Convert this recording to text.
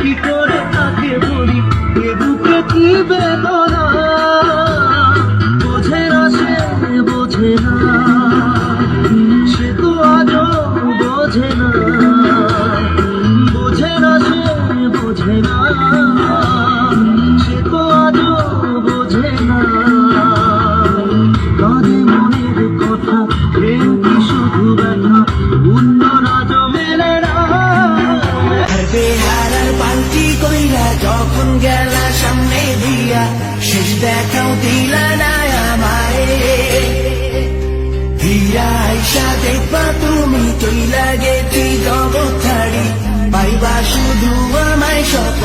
কি করে বোঝে না বোঝে না। যখন গেলা সামনে দিয়া শেষ দেখাও দিলা না আমারে দিয়া আইসা দেখবা তুমি তুই লাগে তুই জগৎ পাইবা শুধু আমায় সত